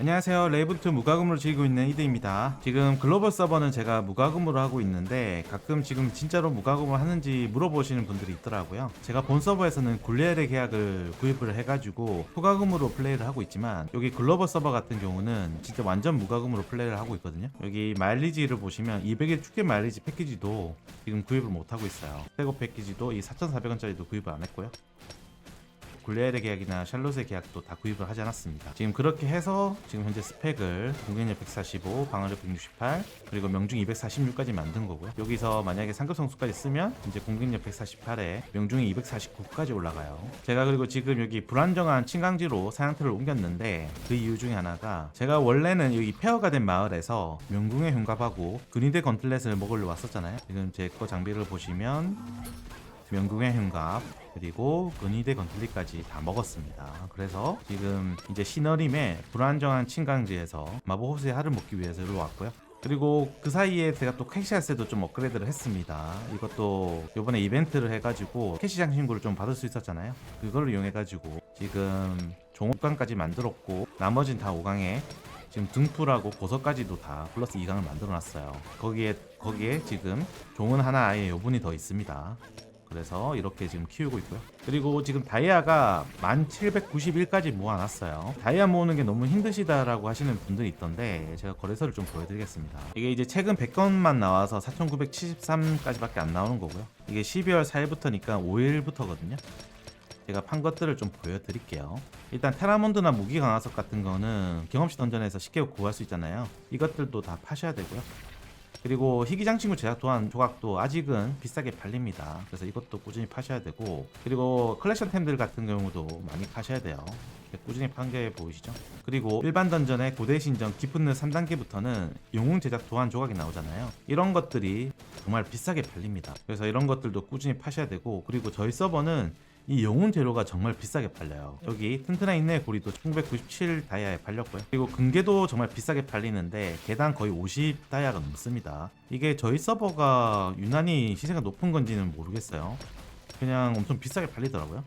안녕하세요. 레이븐트 무과금으로 즐기고 있는 이드입니다. 지금 글로벌 서버는 제가 무과금으로 하고 있는데 가끔 지금 진짜로 무과금을 하는지 물어보시는 분들이 있더라고요. 제가 본 서버에서는 굴레의 계약을 구입을 해가지고 초과금으로 플레이를 하고 있지만 여기 글로벌 서버 같은 경우는 진짜 완전 무과금으로 플레이를 하고 있거든요. 여기 마일리지를 보시면 200일 축계 마일리지 패키지도 지금 구입을 못 하고 있어요. 백업 패키지도 이 4,400원짜리도 구입을 안 했고요. 굴레의 계약이나 샬롯의 계약도 다 구입을 하지 않았습니다. 지금 그렇게 해서 지금 현재 스펙을 공격력 145, 방어력 168, 그리고 명중 246까지 만든 거고요. 여기서 만약에 상급 성수까지 쓰면 이제 공격력 148에 명중이 249까지 올라가요. 제가 그리고 지금 여기 불안정한 친강지로 사양틀을 옮겼는데 그 이유 중에 하나가 제가 원래는 여기 페어가 된 마을에서 명궁의 흉갑하고 근위대 건틀렛을 먹으러 왔었잖아요. 지금 제 거 장비를 보시면 명궁의 흉갑 그리고 근위대 건틀리까지 다 먹었습니다. 그래서 지금 이제 시너림의 불안정한 친강지에서 마법 호수의 할을 먹기 위해서 일로 왔고요. 그리고 그 사이에 제가 또 캐시아스도 좀 업그레이드를 했습니다. 이것도 요번에 이벤트를 해가지고 캐시 장신구를 좀 받을 수 있었잖아요. 그걸 이용해가지고 지금 종업관까지 만들었고 나머진 다 5강에 지금 등풀하고 보석까지도 다 플러스 2강을 만들어 놨어요. 거기에 거기에 지금 종은 하나 아예 요분이 더 있습니다. 그래서 이렇게 지금 키우고 있고요. 그리고 지금 다이아가 1791까지 모아놨어요. 다이아 모으는 게 너무 힘드시다라고 하시는 분들이 있던데 제가 거래소를 좀 보여드리겠습니다. 이게 이제 최근 100건만 나와서 4973까지밖에 안 나오는 거고요. 이게 12월 4일부터니까 5일부터거든요. 제가 판 것들을 좀 보여드릴게요. 일단 테라몬드나 무기 강화석 같은 거는 경험치 던전에서 쉽게 구할 수 있잖아요. 이것들도 다 파셔야 되고요. 그리고 희귀장친구 제작 도안 조각도 아직은 비싸게 팔립니다. 그래서 이것도 꾸준히 파셔야 되고 그리고 컬렉션템들 같은 경우도 많이 파셔야 돼요. 꾸준히 판게 보이시죠? 그리고 일반 던전의 고대 신전 깊은 늘 3단계부터는 영웅 제작 도안 조각이 나오잖아요. 이런 것들이 정말 비싸게 팔립니다. 그래서 이런 것들도 꾸준히 파셔야 되고 그리고 저희 서버는 이 영혼 재료가 정말 비싸게 팔려요. 여기 튼튼한 인내 고리도 1997 다이아에 팔렸고요. 그리고 금괴도 정말 비싸게 팔리는데 개당 거의 50 다이아가 넘습니다. 이게 저희 서버가 유난히 시세가 높은 건지는 모르겠어요. 그냥 엄청 비싸게 팔리더라고요.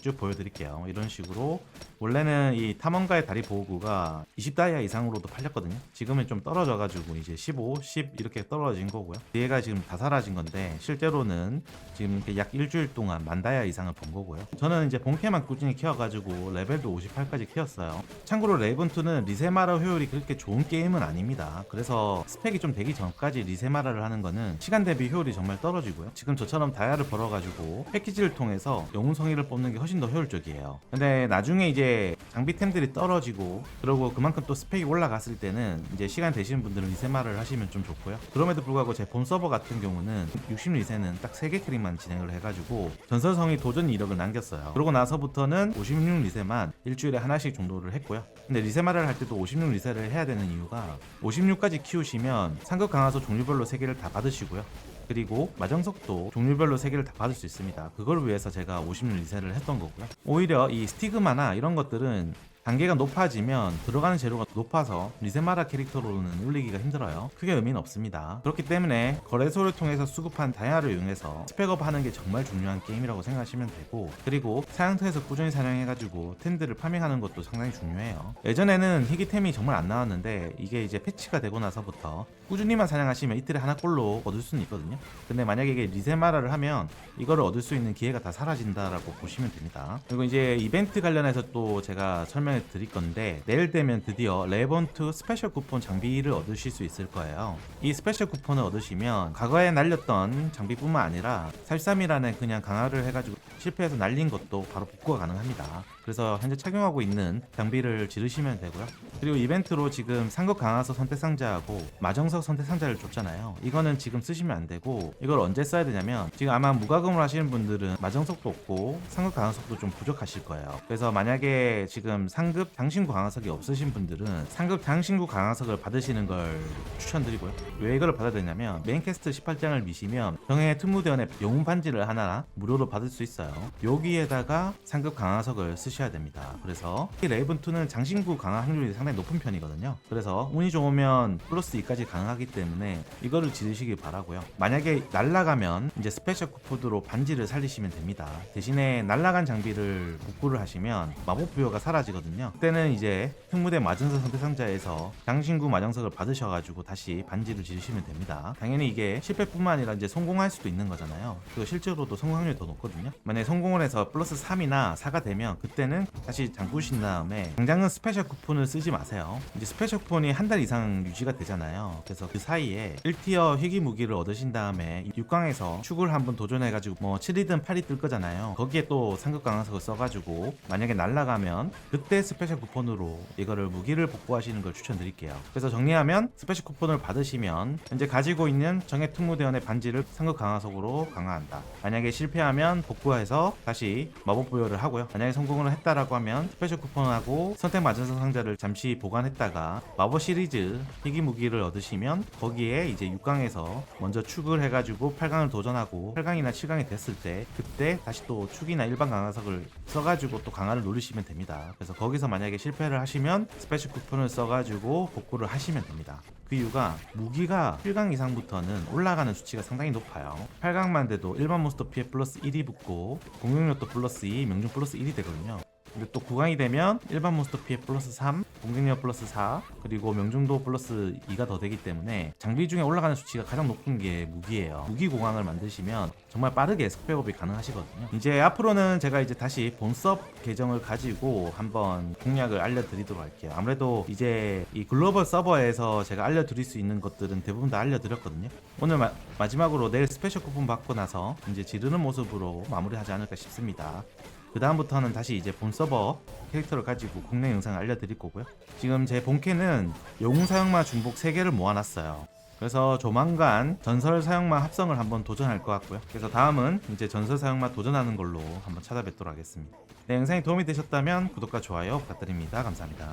쭉 보여드릴게요. 이런 식으로 원래는 이 탐험가의 다리 보호구가 20다이아 이상으로도 팔렸거든요. 지금은 좀 떨어져가지고 이제 15, 10 이렇게 떨어진 거고요. 얘가 지금 다 사라진 건데 실제로는 지금 약 일주일 동안 만 다이아 이상을 본 거고요. 저는 이제 본캐만 꾸준히 키워가지고 레벨도 58까지 키웠어요. 참고로 레이븐2는 리세마라 효율이 그렇게 좋은 게임은 아닙니다. 그래서 스펙이 좀 되기 전까지 리세마라를 하는 거는 시간 대비 효율이 정말 떨어지고요. 지금 저처럼 다이아를 벌어가지고 패키지를 통해서 영웅 성의를 뽑는 게 훨씬 더 효율적이에요. 근데 나중에 이제 장비템들이 떨어지고 그러고 그만큼 또 스펙이 올라갔을 때는 이제 시간 되시는 분들은 리세마를 하시면 좀 좋고요. 그럼에도 불구하고 제 본 서버 같은 경우는 60 리세는 딱 3개 캐릭만 진행을 해가지고 전설성이 도전 이력을 남겼어요. 그러고 나서부터는 56 리세만 일주일에 하나씩 정도를 했고요. 근데 리세마를 할 때도 56 리세를 해야 되는 이유가 56까지 키우시면 상급 강화소 종류별로 3개를 다 받으시고요. 그리고 마정석도 종류별로 3개를 다 받을 수 있습니다. 그걸 위해서 제가 56 리세를 했던 거고요. 오히려 이 스티그마나 이런 것들은 단계가 높아지면 들어가는 재료가 높아서 리세마라 캐릭터로는 올리기가 힘들어요. 크게 의미는 없습니다. 그렇기 때문에 거래소를 통해서 수급한 다이아를 이용해서 스펙업 하는 게 정말 중요한 게임이라고 생각하시면 되고 그리고 사양터에서 꾸준히 사냥해가지고 템들을 파밍하는 것도 상당히 중요해요. 예전에는 희귀템이 정말 안 나왔는데 이게 이제 패치가 되고 나서부터 꾸준히만 사냥하시면 이틀에 하나꼴로 얻을 수는 있거든요. 근데 만약에 이게 리세마라를 하면 이거를 얻을 수 있는 기회가 다 사라진다라고 보시면 됩니다. 그리고 이제 이벤트 관련해서 또 제가 설명 해 드릴 건데 내일 되면 드디어 레번트 스페셜 쿠폰 장비를 얻으실 수 있을 거예요. 이 스페셜 쿠폰을 얻으시면 과거에 날렸던 장비뿐만 아니라 43이라는 그냥 강화를 해가지고 실패해서 날린 것도 바로 복구가 가능합니다. 그래서 현재 착용하고 있는 장비를 지르시면 되고요. 그리고 이벤트로 지금 상급 강화서 선택 상자하고 마정석 선택 상자를 줬잖아요. 이거는 지금 쓰시면 안 되고 이걸 언제 써야 되냐면 지금 아마 무과금을 하시는 분들은 마정석도 없고 상급 강화석도 좀 부족하실 거예요. 그래서 만약에 지금 상급 장신구 강화석이 없으신 분들은 상급 장신구 강화석을 받으시는 걸 추천드리고요. 왜 이걸 받아야 되냐면 메인 캐스트 18장을 미시면 정해 특무대원의 영웅 반지를 하나 무료로 받을 수 있어요. 여기에다가 상급 강화석을 쓰셔야 됩니다. 그래서 이 레이븐2는 장신구 강화 확률이 상당히 높은 편이거든요. 그래서 운이 좋으면 플러스 2까지 가능하기 때문에 이거를 지르시길 바라고요. 만약에 날라가면 이제 스페셜 쿠푸드로 반지를 살리시면 됩니다. 대신에 날라간 장비를 복구를 하시면 마법 부여가 사라지거든요. 그때는 이제 특무대 마전석 선택 상자에서 장신구 마정석을 받으셔가지고 다시 반지를 지르시면 됩니다. 당연히 이게 실패뿐만 아니라 이제 성공할 수도 있는 거잖아요. 그 실제로도 성공률이 더 높거든요. 만약에 성공을 해서 플러스 3이나 4가 되면 그때는 다시 잠그신 다음에 당장은 스페셜 쿠폰을 쓰지 마세요. 이제 스페셜 쿠폰이 한 달 이상 유지가 되잖아요. 그래서 그 사이에 1티어 희귀 무기를 얻으신 다음에 6강에서 축을 한번 도전해가지고 뭐 7이든 8이 뜰 거잖아요. 거기에 또 상급 강화석을 써가지고 만약에 날라가면 그때 스페셜 쿠폰으로 이거를 무기를 복구하시는 걸 추천드릴게요. 그래서 정리하면 스페셜 쿠폰을 받으시면 현재 가지고 있는 정예 특무대원의 반지를 상급 강화석으로 강화한다. 만약에 실패하면 복구해서 다시 마법 부여를 하고요. 만약에 성공을 했다라고 하면 스페셜 쿠폰하고 선택 마전석 상자를 잠시 보관했다가 마법 시리즈 희귀 무기를 얻으시면 거기에 이제 6강에서 먼저 축을 해가지고 8강을 도전하고 8강이나 7강이 됐을 때 그때 다시 또 축이나 일반 강화석을 써가지고 또 강화를 누르시면 됩니다. 그래서 거기 서 만약에 실패를 하시면 스페셜 쿠폰을 써가지고 복구를 하시면 됩니다. 그 이유가 무기가 7강 이상부터는 올라가는 수치가 상당히 높아요. 8강만 돼도 일반 몬스터 피해 플러스 1이 붙고 공격력도 플러스 2, 명중 플러스 1이 되거든요. 근데 또 9강이 되면 일반 몬스터 피해 플러스 3, 공격력 플러스 4, 그리고 명중도 플러스 2가 더 되기 때문에 장비 중에 올라가는 수치가 가장 높은 게 무기예요. 무기 공항을 만드시면 정말 빠르게 스펙업이 가능하시거든요. 이제 앞으로는 제가 이제 다시 본섭 계정을 가지고 한번 공략을 알려드리도록 할게요. 아무래도 이제 이 글로벌 서버에서 제가 알려드릴 수 있는 것들은 대부분 다 알려드렸거든요. 오늘 마, 마지막으로 내일 스페셜 쿠폰 받고 나서 이제 지르는 모습으로 마무리하지 않을까 싶습니다. 그 다음부터는 다시 이제 본 서버 캐릭터를 가지고 국내 영상을 알려드릴 거고요. 지금 제 본캐는 영웅 사용마 중복 3개를 모아놨어요. 그래서 조만간 전설 사용마 합성을 한번 도전할 것 같고요. 그래서 다음은 이제 전설 사용마 도전하는 걸로 한번 찾아뵙도록 하겠습니다. 네, 영상이 도움이 되셨다면 구독과 좋아요 부탁드립니다. 감사합니다.